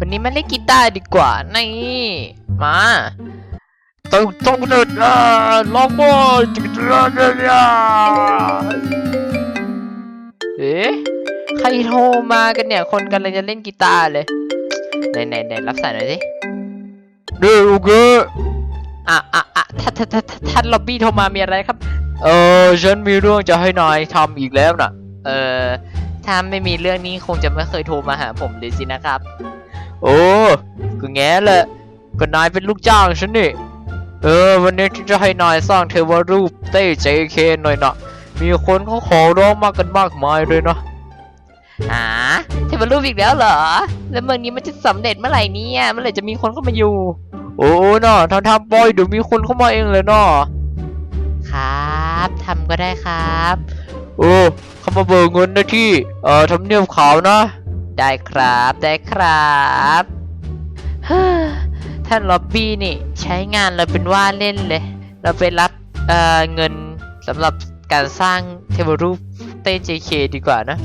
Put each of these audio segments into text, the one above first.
วันนี้มาเล่นกีตาร์ดีกว่า นี่ มาต้องต้องเดินอะลองว่าจะจะเนี่ยเอ๊ะใครโทรมากันเนี่ย คนกันเลยจะเล่นกีตาร์เลย ไหนไหนไหนรับสายหน่อยสิเดี๋ยวโอเคอะอะอะท่านท่านท่านท่านล็อบบี้โทรมามีอะไรครับ เออฉันมีเรื่องจะให้นายทำอีกแล้วน่ะ เออถ้าไม่มีเรื่องนี้คงจะไม่เคยโทรมาหาผมเลยสินะครับ โอ้ก็แง่แหละก็นายเป็นลูกจ้างฉันนี่เออ วันนี้ฉันจะให้นายสร้างเทวรูปเต้ JK หน่อยนะมีคนเขาขอร้องมากันมากมายเลยนะอ่าเทวรูปอีกแล้วเหรอ แล้วเมืองนี้มันจะสำเร็จเมื่อไหร่เนี่ยเมื่อไหร่จะมีคนเข้ามาอยู่ โอ้น่ะทำทำปอยเดี๋ยวมีคนเข้ามาเองเลยเนาะครับทำก็ได้ครับ โอ้เขามาเบิกเงินนะที่ เอ่อทำเนียบขาวนะ ได้ครับได้ครับท่านล็อบบี้นี่ใช้งานเราเป็นว่าเล่นเลย เราไปรับเเงินสำหรับการสร้างเทวรูปเต้ JK ดีกว่านะ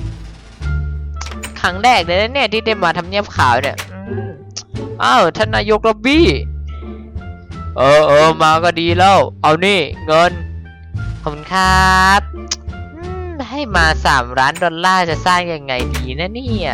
ครั้งแรกเลยนะเนี่ยที่ได้มาทำเนียบขาวเนี่ยอ้าวท่านนายกล็อบบี้ เออเออมาก็ดีแล้ว เอานี่เงิน ขอบคุณครับให้มาสามล้านดอลลาร์จะสร้างยังไงดีนะเนี่ย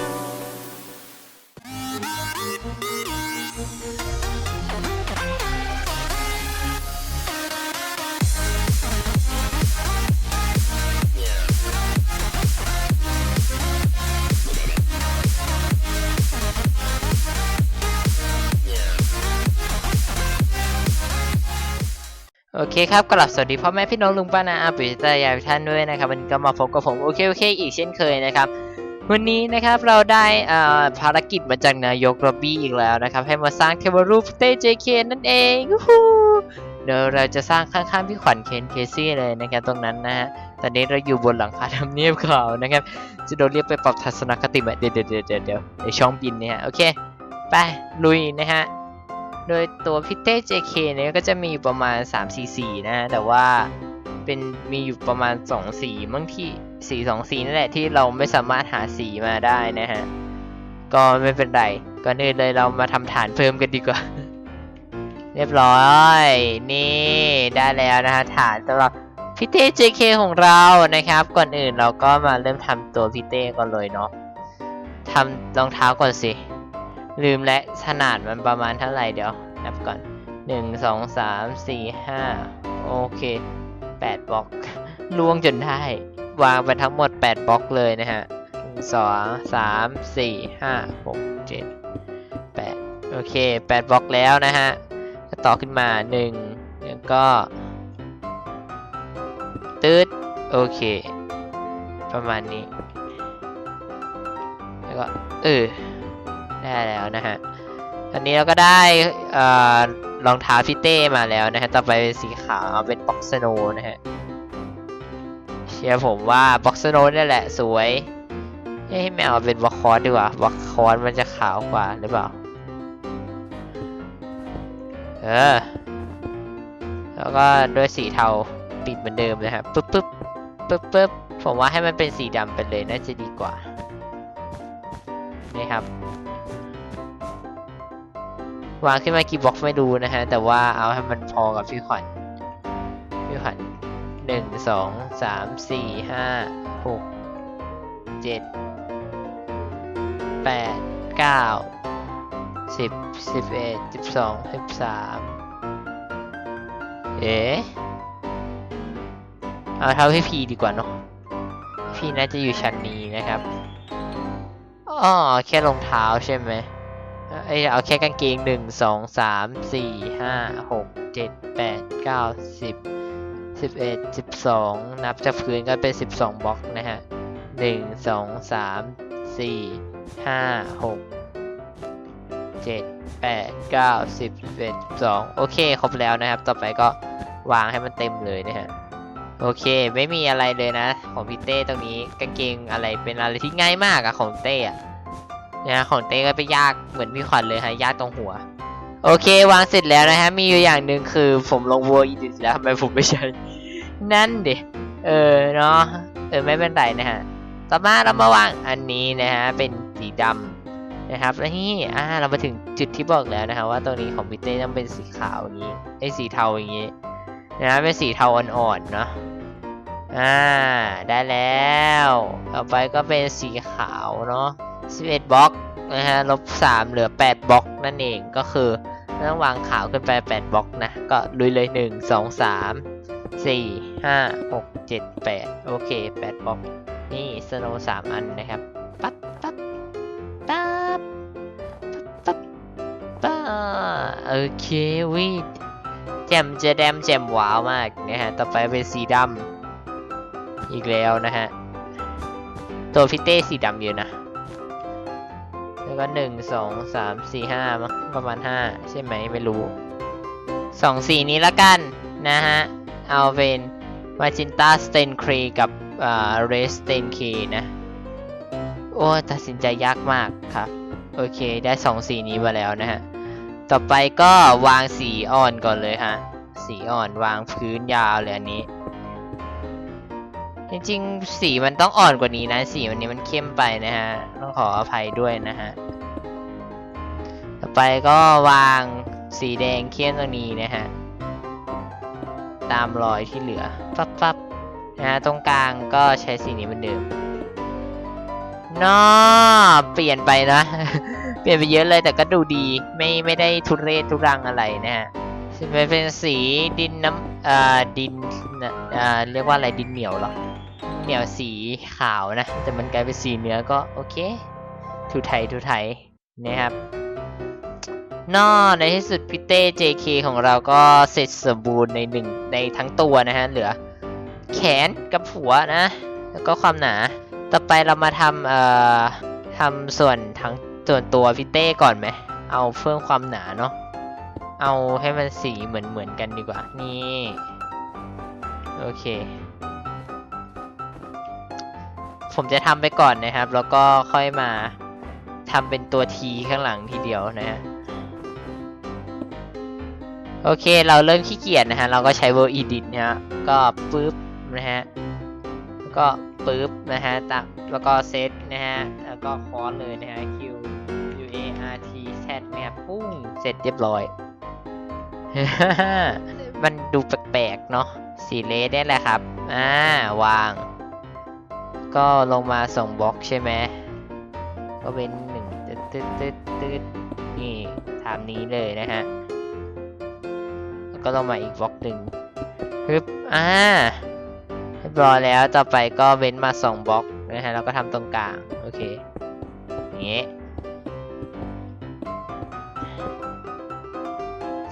โอเคครับกลับสวัสดีพ่อแม่พี่น้องลุงป้านาอาปิตายายท่านด้วยนะครับวันนี้ก็มาพบกับผมโอเคโอเคอีกเช่นเคยนะครับ วันนี้นะครับเราได้อภารกิจมาจากนายกรบบี้อีกแล้วนะครับ ให้มาสร้างเทวรูปเต้ JK นั่นเองเดี๋ยวเราจะสร้างข้างๆพี่ขวัญเคนเคซี่เลยนะครับตรงนั้นนะฮะตอนนี้เราอยู่บนหลังคาทำเนียบขาวนะครับ จะโดนเรียกไปปรับทัศนคติใหมเดี๋ยวเดี๋ยวเดี๋ยวเดี๋ยวในช่องบินเนี่ยโอเคไปลุยนะฮะ โดยตัวพิเต้ JK เนี่ยก็จะมีอยู่ประมาณ3 4สีนะฮะแต่ว่าเป็นมีอยู่ประมาณ2สีบางที่สีสองสีนั่นแหละที่เราไม่สามารถหาสีมาได้นะฮะ ก็ไม่เป็นไรก่อนอื่นเลยเรามาทำฐานเพิ่มกันดีกว่า เรียบร้อย นี่ได้แล้วนะฮะฐานสำหรับพิเต้ JK ของเรานะครับ ก่อนอื่นเราก็มาเริ่มทำตัวพิเต้ก่อนเลยเนาะทำรองเท้าก่อนสิ ลืมและขนาดมันประมาณเท่าไหร่เดี๋ยวนับก่อนหนึ่งสองสามสี่ห้าโอเคแปดบล็อกล่วงจนได้ วางไปทั้งหมดแปดบล็อกเลยนะฮะหนึ่งสองสามสี่ห้าหกเจ็ดแปดโอเคแปดบล็อกแล้วนะฮะ ก็ต่อขึ้นมาหนึ่งแล้วก็ ตืดโอเค ประมาณนี้ แล้วก็ เออ ได้แล้วนะฮะอันนี้เราก็ได้เอ่อรองเท้าฟิเต้มาแล้วนะฮะ ต่อไปเป็นสีขาวเป็นบ็อกซ์โนนะฮะ เชื่อผมว่าบ็อกซ์โนนี่แหละสวยเอ้ยไม่เป็นบ็อกคอร์สดีกว่าบ็อกคอร์สมันจะขาวกว่าหรือเปล่า เออ แล้วก็ด้วยสีเทาปิดเหมือนเดิมนะฮะปึ๊บปึ๊บปึ๊บปึ๊บผมว่าให้มันเป็นสีดำไปเลยน่าจะดีกว่า นี่ครับ วางขึ้นมากี่บล็อกไม่รู้นะฮะ แต่ว่าเอาให้มันพอกับพี่ขวัญพี่ขวัญหนึ่งสองสามสี่ห้าหกเจ็ดแปดเก้าสิบสิบเอ็ดสิบสองสิบสามเอ๊ะเอาเท่าพี่พีดีกว่าเนาะพี่น่าจะอยู่ชั้นนี้นะครับอ๋อแค่รองเท้าใช่ไหม เอ้ยเอาแค่กางเกงหนึ่งสองสามสี่ห้าหกเจ็ดแปดเก้าสิบสิบเอ็ดสิบสองนับจากพื้นก็เป็นสิบสองบล็อกนะฮะหนึ่งสองสามสี่ห้าหกเจ็ดแปดเก้าสิบเอ็ดสิบสองโอเคครบแล้วนะครับ ต่อไปก็วางให้มันเต็มเลยนะฮะโอเค ไม่มีอะไรเลยนะ ของพี่เต้ตรงนี้กางเกงอะไรเป็นอะไรที่ง่ายมากอะของเต้อะ นะฮะของเต้ก็ไปยากเหมือนพี่ขวัญเลยฮะยากตรงหัว โอเควางเสร็จแล้วนะฮะมีอยู่อย่างหนึ่งคือผมลงวัวอีดิทแล้วทำไมผมไม่ใช้นั่นดิเออเนาะเออไม่เป็นไรนะฮะต่อมาเรามาวางอันนี้นะฮะเป็นสีดำนะครับแล้วนี่อ่าเรามาถึงจุดที่บอกแล้วนะฮะว่าตัวนี้ของพี่เต้ต้องเป็นสีขาวอย่างนี้ไอ้สีเทาอย่างนี้นะฮะเป็นสีเทาอ่อนๆเนาะอ่าได้แล้ว ต่อไปก็เป็นสีขาวเนาะ 11บล็อกนะฮะลบ3เหลือ 8บล็อกนั่นเองก็คือต้องวางขาวขึ้นไป 8บล็อกนะ ก็ลุยเลย 1 2 3 4 5 6 7 8 โอเค 8บล็อก นี่สโนว์สามอันนะครับปั๊บปั๊บปั๊บปั๊บปั๊บโอเควิแจมเจะแดมแจ่มว้าวมากนะฮะต่อไปเป็นสีดำอีกแล้วนะฮะ ตัวพิเต้สีดำเยอะนะ แล้วก็หนึ่งสองสามสี่ห้ามั้งประมาณห้าใช่ไหมไม่รู้สองสีนี้ละกันนะฮะ เอาเป็นมาจินตาสเตนครีกับอ่าเรสเตนคีนะ โอ้ตัดสินใจยากมากครับ โอเคได้สองสีนี้มาแล้วนะฮะ ต่อไปก็วางสีอ่อนก่อนเลยฮะ สีอ่อนวางพื้นยาวเลยอันนี้ จริงๆ สีมันต้องอ่อนกว่านี้นะ สีวันนี้มันเข้มไปนะฮะ ต้องขออภัยด้วยนะฮะ ต่อไปก็วางสีแดงเข้มตรงนี้นะฮะ ตามรอยที่เหลือปั๊บปับนะฮะ ตรงกลางก็ใช้สีนี้เหมือนเดิมนอเปลี่ยนไปนะ เปลี่ยนไปเยอะเลยแต่ก็ดูดี ไม่ไม่ได้ทุเรศทุรังอะไรนะฮะมันเป็นสีดินน้ำอ่าดินอ่าเรียกว่าอะไรดินเหนียวหรอ เหนียวสีขาวนะ แต่มันกลายเป็นสีเนื้อก็โอเคทูไทยทูไทยนะครับนอในที่สุดพี่เต้ JK ของเราก็เสร็จสมบูรณ์ในหนึ่งในทั้งตัวนะฮะ เหลือแขนกับหัวนะ แล้วก็ความหนา ต่อไปเรามาทำเอ่อทำส่วนทั้งส่วนตัวพี่เต้ก่อนไหม เอาเพิ่มความหนาเนาะ เอาให้มันสีเหมือนเหมือนกันดีกว่า นี่ โอเค ผมจะทำไปก่อนนะครับ แล้วก็ค่อยมาทำเป็นตัวทีข้างหลังทีเดียวนะฮะโอเคเราเริ่มขี้เกียจนะฮะ เราก็ใช้ Word Edit นะฮะ ก็ปึ๊บนะฮะ ก็ปึ๊บนะฮะตักแล้วก็เซตนะฮะ แล้วก็คอสเลยนะฮะ Q U A R T Z นะครับปุ้งเสร็จเรียบร้อย มันดูแปลกๆเนาะสีเลสได้แหละครับ อ่า วาง ก็ลงมาส่งบล็อกใช่ไหมก็เป็นหนึ่งตึ๊ดตึ๊ดตึ๊ดตึ๊ดนี่ตามนี้เลยนะฮะแล้วก็ลงมาอีกบล็อกหนึ่งฮึบอ่าเรียบร้อยแล้วต่อไปก็เว้นมาสองบล็อกนะฮะแล้วก็ทำตรงกลางโอเคอย่างงี้ย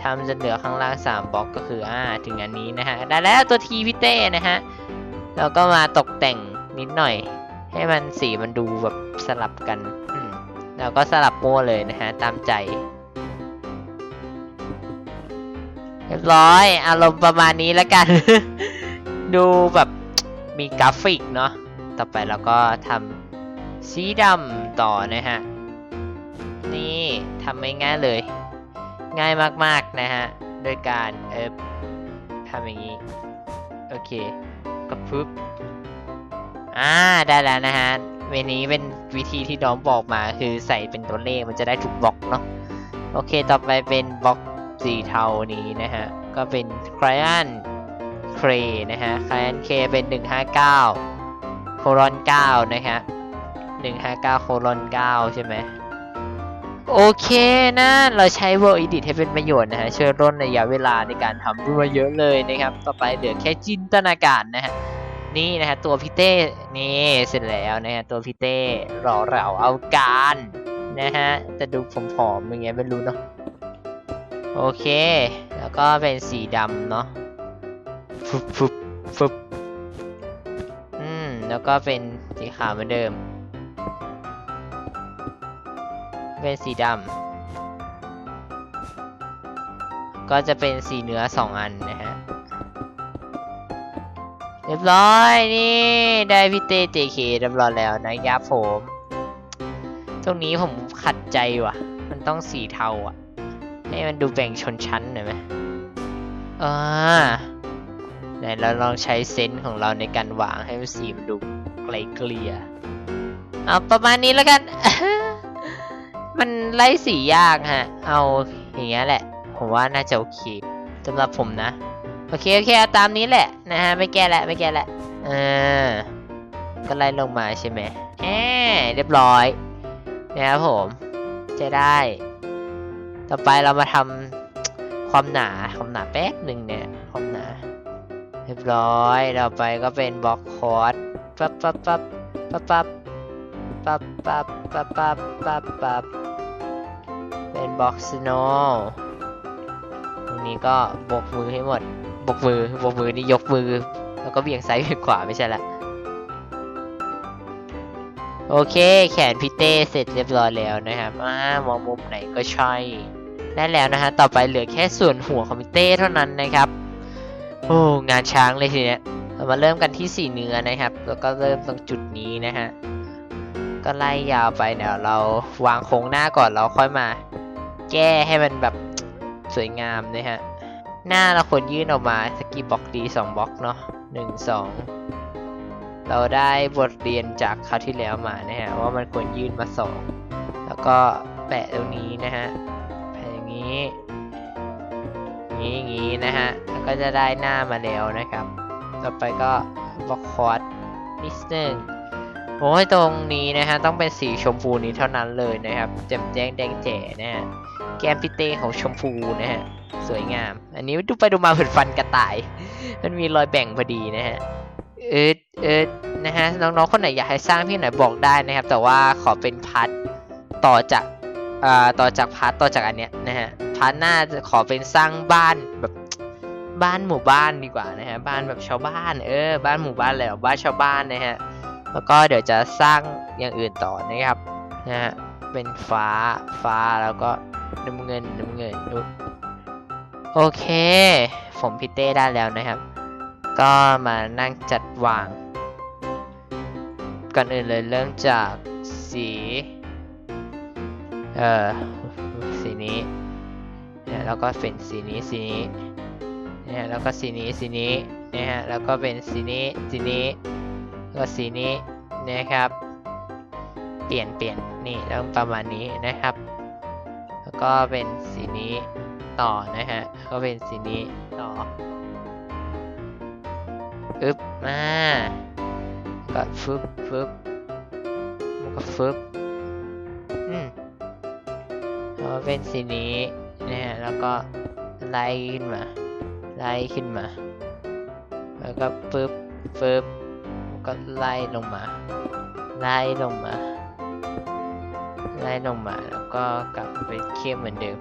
ทำจนเหลือข้างล่าง 3บล็อกก็คืออ่าถึงอันนี้นะฮะได้แล้วตัวทีพิเต้นะฮะแล้วก็มาตกแต่ง นิดหน่อย ให้มันสีมันดูแบบสลับกันแล้วก็สลับมั่วเลยนะฮะ ตามใจ เรียบร้อย อารมณ์ประมาณนี้แล้วกัน ดูแบบมีกราฟิกเนาะต่อไปเราก็ทำสีดำต่อนะฮะ นี่ทำไม่ง่ายเลย ง่ายมากๆนะฮะ โดยการเออทำอย่างนี้ โอเคก็ปึ๊บ อ่าได้แล้วนะฮะเวนี้เป็นวิธีที่น้องบอกมาคือใส่เป็นตัวเลขมันจะได้ถูกบล็อกเนาะโอเคต่อไปเป็นบล็อกสีเทานี้นะฮะ ก็เป็น c r y a n c r a นะฮะ c r y a n K เป็น 159โคลอน9นะฮะ159โคลอน9ใช่ไหมโอเคนะ เราใช้ World Edit ให้เป็นประโยชน์นะฮะ ช่วยร่นระยะเวลาในการทำด้วยเยอะเลยนะครับ ต่อไปเหลือแค่จินตนาการนะฮะ นี่นะฮะตัวพี่เต้นี่เสร็จแล้วนะฮะตัวพี่เต้รอเราเอาการนะฮะจะดูผอมๆอย่างเงี้ยไม่รู้เนาะโอเค แล้วก็เป็นสีดำเนาะฟึบฟึบฟึบอืมแล้วก็เป็นสีขาวเหมือนเดิม เป็นสีดำก็จะเป็นสีเนื้อสองอันนะฮะ เรียบร้อยนี่ได้พี่เต้ JK เรียบร้อยแล้วนะครับผม ตรงนี้ผมขัดใจว่ะ มันต้องสีเทาอะ ให้มันดูแบ่งชนชั้นหน่อยไหมอ่าไหนเราลองใช้เซนส์ของเราในการวางให้มันสีมันดูไกลเกลี่ยเอาประมาณนี้แล้วกัน มันไล่สียากฮะ เอาอย่างเงี้ยแหละ ผมว่าน่าจะโอเคสำหรับผมนะ โอเคโอเคเอาตามนี้แหละนะฮะไม่แก้ละไม่แก้ละเออก็ไล่ลงมาใช่ไหมแอบเรียบร้อยนะครับผมจะได้ ต่อไปเรามาทำความหนาความหนาแป๊บหนึ่งเนี่ยความหนา เรียบร้อยต่อไปก็เป็นบล็อกคอร์ดปั๊บปั๊บปั๊บปั๊บปั๊บปั๊บปั๊บปั๊บปั๊บปั๊บปั๊บเป็นบล็อกสโนว์ตรงนี้ก็บกมือให้หมด บกมือบกมือนี่ยกมือ แล้วก็เบี่ยงซ้ายเบี่ยงขวาไม่ใช่ละโอเค แขนพี่เต้เสร็จเรียบร้อยแล้วนะครับอ่ามองมุมไหนก็ใช่ได้แล้วนะฮะต่อไปเหลือแค่ส่วนหัวของพี่เต้เท่านั้นนะครับโอ้งานช้างเลยทีเนี้ยเรามาเริ่มกันที่สีเนื้อนะครับ แล้วก็เริ่มตรงจุดนี้นะฮะก็ไล่ยาวไปเดี๋ยวเราวางโครงหน้าก่อนเราค่อยมา แก้ให้มันแบบสวยงามนะฮะ หน้าเราควรยื่นออกมาสกีบล็อกดีสองบล็อกเนาะหนึ่งสองเราได้บทเรียนจากคราวที่แล้วมานะฮะว่ามันควรยื่นมาสองแล้วก็แปะตรงนี้นะฮะแปะอย่างนี้งนี้งี้นะฮะแล้วก็จะได้หน้ามาแล้วนะครับ ต่อไปก็บล็อกคอร์ดนิดนึงโอ้ยตรงนี้นะฮะต้องเป็นสีชมพูนี้เท่านั้นเลยนะครับแจ่มแจ้งแดงแจ๋นะฮะแก้มพิเต้ของชมพูนะฮะ สวยงาม อันนี้ดูไปดูมาเหมือนฟันกระต่าย มันมีรอยแบ่งพอดีนะฮะ เออเออนะฮะ น้องๆ คนไหนอยากให้สร้างพี่ไหนบอกได้นะครับ แต่ว่าขอเป็นพาร์ทต่อจากอ่าต่อจากพาร์ทต่อจากอันเนี้ยนะฮะ พาร์ทหน้าจะขอเป็นสร้างบ้านแบบบ้านหมู่บ้านดีกว่านะฮะ บ้านแบบชาวบ้าน เออ บ้านหมู่บ้านเลยเหรบ้านชาวบ้านนะฮะ แล้วก็เดี๋ยวจะสร้างอย่างอื่นต่อนะครับ นะฮะ เป็นฟ้า ฟ้าแล้วก็น้ำเงินน้ำเงินอุ๊ย โอเค ผมพิเต้ได้แล้วนะครับ ก็มานั่งจัดวาง ก่อนอื่นเลยเริ่มจากสี เอ่อ สีนี้เนี่ยแล้วก็เป็นสีนี้สีนี้เนี่ยแล้วก็สีนี้สีนี้นะฮะแล้วก็เป็นสีนี้สีนี้แล้วก็สีนี้นะครับ เปลี่ยนเปลี่ยนนี่ต้องประมาณนี้นะครับ แล้วก็เป็นสีนี้ ต่อนะฮะ ก็เป็นสีนี้ต่ออึ๊บมาก็ฟึบฟึบแล้วก็ฟึบอืมก็เป็นสีนี้นะฮะแล้วก็ไล่ขึ้นมาไล่ขึ้นมา แล้วก็ฟึบฟึบก็ไล่ลงมา ไล่ลงมา ไล่ลงมา แล้วก็กลับไปเข้มเหมือนเดิม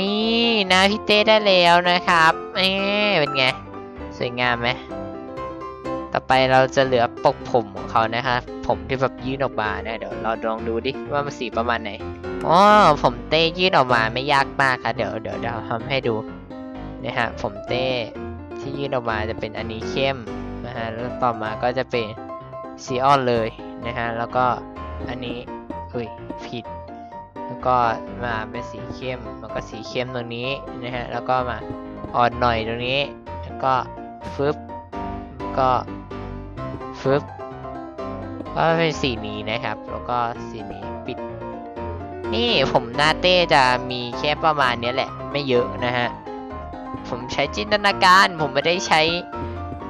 นี่นะพี่เต้ได้แล้วนะครับเอ๊เป็นไง สวยงามไหมต่อไปเราจะเหลือปกผมของเขานะครับ ผมที่แบบยื่นออกมานะเดี๋ยวเราลองดูดิว่ามันสีประมาณไหนอ๋อผมเต้ยื่นออกมาไม่ยากมากครับเดี๋ยวเดี๋ยวเดี๋ยวทำให้ดูนะฮะผมเต้ที่ยื่นออกมาจะเป็นอันนี้เข้มนะฮะแล้วต่อมาก็จะเป็นซีออนเลยนะฮะแล้วก็อันนี้อุ้ยผิด แล้วก็มาเป็นสีเข้มแล้วก็สีเข้มตรงนี้นะฮะแล้วก็มาอ่อนหน่อยตรงนี้ แล้วก็ฟึบก็ฟึบก็เป็นสีนี้นะครับ แล้วก็สีนี้ปิด นี่ผมหน้าเต้จะมีแค่ประมาณนี้แหละ ไม่เยอะนะฮะผมใช้จินตนาการผมไม่ได้ใช้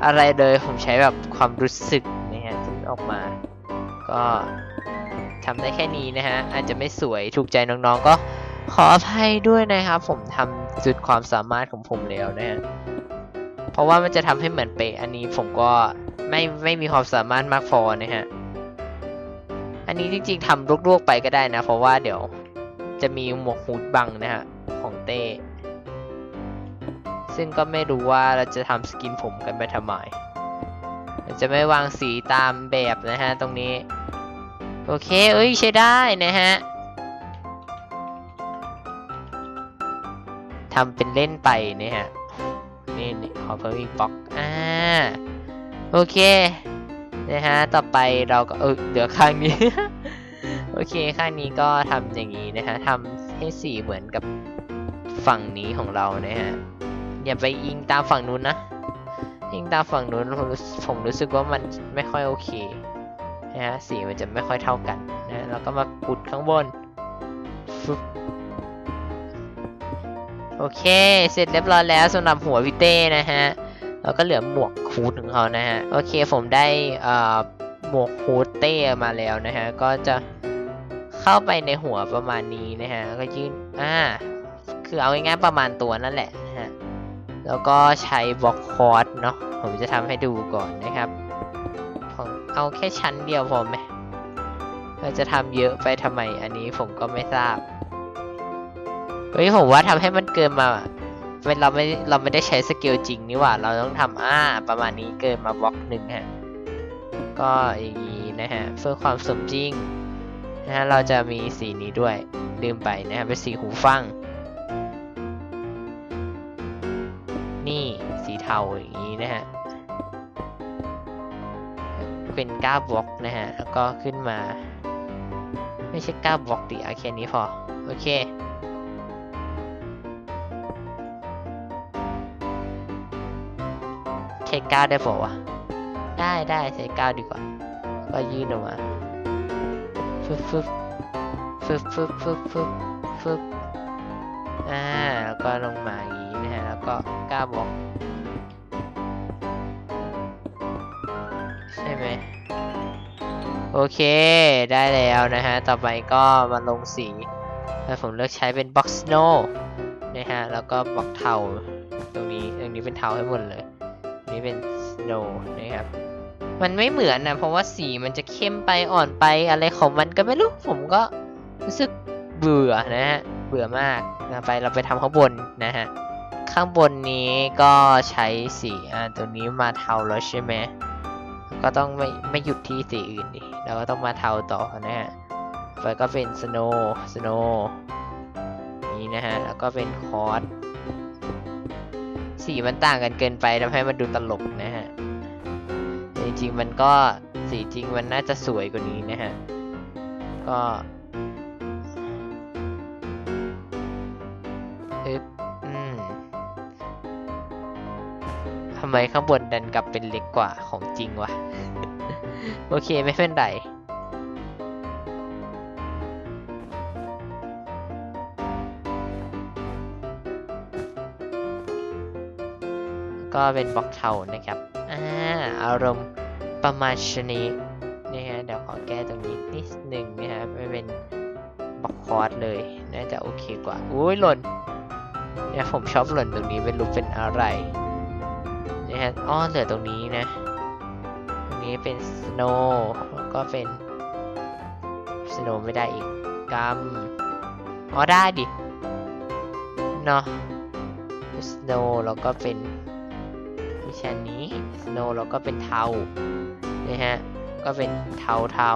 อะไรเลย ผมใช้แบบความรู้สึกนะฮะที่ออกมา ก็ ทำได้แค่นี้นะฮะ อาจจะไม่สวยถูกใจน้องๆ ก็ขออภัยด้วยนะครับ ผมทำสุดความสามารถของผมแล้วนะฮะ เพราะว่ามันจะทำให้เหมือนเป๊ะอันนี้ผมก็ไม่ไม่มีความสามารถมากพอนะฮะ อันนี้จริงๆทำลวกๆไปก็ได้นะ เพราะว่าเดี๋ยวจะมีหมวกฮูดบังนะฮะ ของเต้ ซึ่งก็ไม่รู้ว่าเราจะทำสกินผมกันไปทำไมจะไม่วางสีตามแบบนะฮะตรงนี้ โอเค เอ้ย ใช้ได้นะฮะทำเป็นเล่นไปนะฮะ นี่ขอเพิ่มอีกบล็อก อ่า โอเค นะฮะ ต่อไปเราก็ เออเหลือข้างนี้ โอเค ข้างนี้ก็ทำอย่างนี้นะฮะทำให้สีเหมือนกับฝั่งนี้ของเรานะฮะ อย่าไปอิงตามฝั่งนู้นนะ อิงตามฝั่งนู้นผมรู้ผมรู้สึกว่ามันไม่ค่อยโอเค นะฮะสีมันจะไม่ค่อยเท่ากันนะแล้วก็มาปุดข้างบนโอเค เสร็จเรียบร้อยแล้วสำหรับหัวพี่เต้นะฮะ แล้วก็เหลือหมวกฮูดของเขานะฮะ โอเคผมได้หมวกฮูดเต้มาแล้วนะฮะ ก็จะเข้าไปในหัวประมาณนี้นะฮะ ก็ยื่นอ่า คือเอาง่ายๆประมาณตัวนั่นแหละนะฮะ แล้วก็ใช้บล็อกคอร์สเนาะ ผมจะทำให้ดูก่อนนะครับ เอาแค่ชั้นเดียวพอไหมเราจะทำเยอะไปทำไม อันนี้ผมก็ไม่ทราบ เฮ้ยผมว่าทำให้มันเกินมาเราไม่เราไม่ได้ใช้สเกลจริงนี่หว่า เราต้องทำอ่าประมาณนี้เกินมาบล็อกหนึ่งฮะ ก็อย่างนี้นะฮะเพื่อความสมจริงนะฮะเราจะมีสีนี้ด้วยลืมไปนะฮะเป็นสีหูฟัง นี่สีเทาอย่างนี้นะฮะ เป็น9บล็อกนะฮะ แล้วก็ขึ้นมา ไม่ใช่9บล็อกดิเอาแค่นี้พอ โอเคใช้9ได้ปล่าวะ ได้ได้ใช้9ดีกว่า ก็ยืดออกมาฟึบฟึบฟึบฟึบฟึบฟึบฟึบอ่าแล้วก็ลงมาอย่างนี้นะฮะ แล้วก็ก้าบล็อก โอเคได้แล้วนะฮะ ต่อไปก็มาลงสีแล้วผมเลือกใช้เป็นบ็อกสโนนะฮะ แล้วก็บล็อกเทาตรงนี้ตรงนี้เป็นเทาให้หมดเลย นี่เป็นสโนนะครับมันไม่เหมือนนะเพราะว่าสีมันจะเข้มไปอ่อนไปอะไรของมันก็ไม่รู้ ผมก็รู้สึกเบื่อนะฮะ เบื่อมากนะไปเราไปทำข้างบนนะฮะ ข้างบนนี้ก็ใช้สีอ่าตัวนี้มาเทาแล้วใช่ไหม ก็ต้องไม่ไม่หยุดที่สีอื่นดิเราก็ต้องมาเทาต่อนะฮะไปก็เป็นสโนว์สโนว์นี้นะฮะ แล้วก็เป็นคอร์สสีมันต่างกันเกินไปทำให้มันดูตลกนะฮะจริงๆมันก็สีจริงมันน่าจะสวยกว่านี้นะฮะ ก็อึ๊บอืมทำไมข้างบนดันกลับเป็นเล็กกว่าของจริงวะ โอเคไม่เป็นไรก็เป็นบล็อกเทานะครับ อ่า อารมณ์ประมาณชนิดนี่ฮะ เดี๋ยวขอแก้ตรงนี้นิดหนึ่งนะฮะไม่เป็นบล็อกคอร์ดเลยน่าจะโอเคกว่า อุ้ยหล่น เนี่ยผมชอบหล่นตรงนี้เป็นรูปเป็นอะไร นี่ฮะ อ้อเหลือตรงนี้นะ นี้เป็น snow แล้วก็เป็น snow ไม่ได้อีกกัมอ๋อได้ดิ เนาะ snow แล้วก็เป็นม่ใช่อันนี้ snow แล้วก็เป็นเทานะฮะ ก็เป็นเทาเทา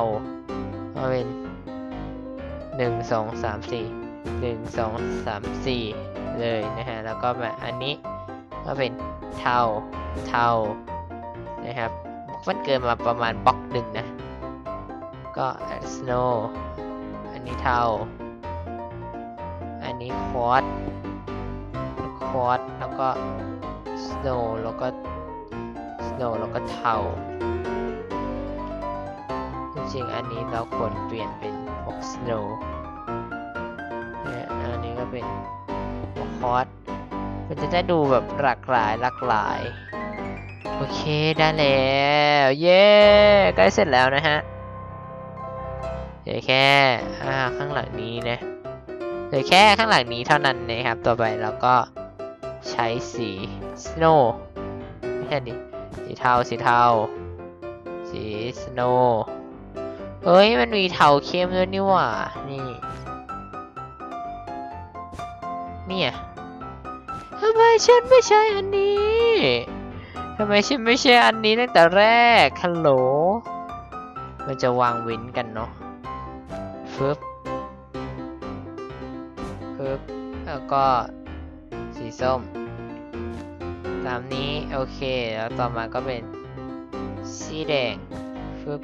ก็เป็นหนึ่งสองสามสี่หนึ่งสองสามสี่เลยนะฮะ แล้วก็มาอันนี้ก็เป็นเทาเทานะครับ มันเกินมาประมาณบล็อกหนึ่งนะ ก็ snow อันนี้เทา อันนี้คอร์สคอร์สแล้วก็ snow แล้วก็ snow แล้วก็เทา จริงๆ อันนี้เราควรเปลี่ยนเป็นพวก snow เนี่ยอันนี้ก็เป็นพวก hot มันจะได้ดูแบบหลากหลายหลากหลาย โอเคได้แล้ว เย้ใกล้เสร็จแล้วนะฮะเหลือแค่อ่าข้างหลังนี้นะเหลือแค่ข้างหลังนี้เท่านั้นนะครับ ต่อไปเราก็ใช้สี snow ไม่ใช่ดิสีเทาสีเทาสี snow เฮ้ย มันมีเทาเข้มด้วยนี่หว่า นี่ เนี่ยทำไมฉันไม่ใช่อันนี้ ทำไมฉันไม่ใช่อันนี้ตั้งแต่แรก ฮัลโหล มันจะวางว้นกันเนาะฟึบฟึบแล้วก็สีส้ม ตามนี้โอเค แล้วต่อมาก็เป็นสีแดงฟึบ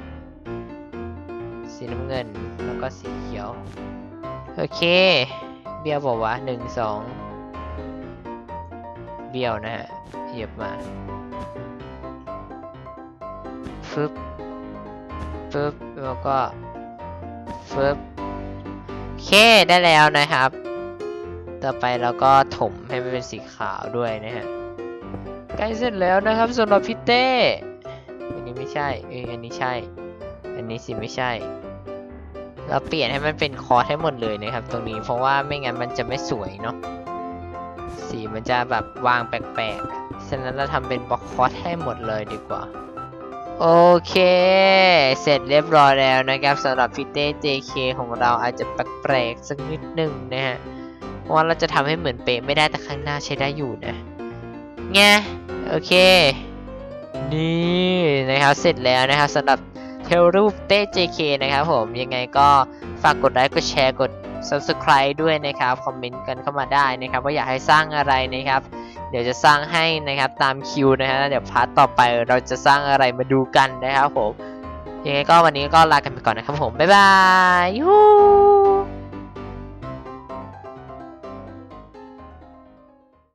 สีน้ำเงิน แล้วก็สีเขียว โอเค เบี้ยวบอกว่าหนึ่งสองเบี้ยวนะฮะเหยียบมา ฟึบฟึบแล้วก็ฟึบโอเคได้แล้วนะครับ ต่อไปเราก็ถมให้มันเป็นสีขาวด้วยนะฮะใกล้เสร็จแล้วนะครับสำหรับพี่เต้อันนี้ไม่ใช่เอออันนี้ใช่ อันนี้สิไม่ใช่ เราเปลี่ยนให้มันเป็นคอร์สให้หมดเลยนะครับ ตรงนี้เพราะว่าไม่งั้นมันจะไม่สวยเนาะสีมันจะแบบวางแปลกๆฉะนั้นเราทำเป็นบล็อกคอร์สให้หมดเลยดีกว่า โอเค เสร็จเรียบร้อยแล้วนะครับสำหรับพี่เต้ JK ของเราอาจจะแปลกๆสักนิดหนึ่งนะฮะ เพราะว่าเราจะทำให้เหมือนเป๊ะไม่ได้แต่ข้างหน้าใช้ได้อยู่นะไงโอเค นี่นะครับเสร็จแล้วนะครับสำหรับเทลรูปเต้ JK นะครับผมยังไงก็ฝากกดไลค์กดแชร์กด Subscribe ด้วยนะครับ คอมเมนต์กันเข้ามาได้นะครับ ว่าอยากให้สร้างอะไรนะครับ ดี๋ยวจะสร้างให้นะครับตามคิวนะฮะเดี๋ยวพาร์ทต่อไปเราจะสร้างอะไรมาดูกันนะครับผมยังไงก็วันนี้ก็ลากันไปก่อนนะครับผมบ๊ายบายยู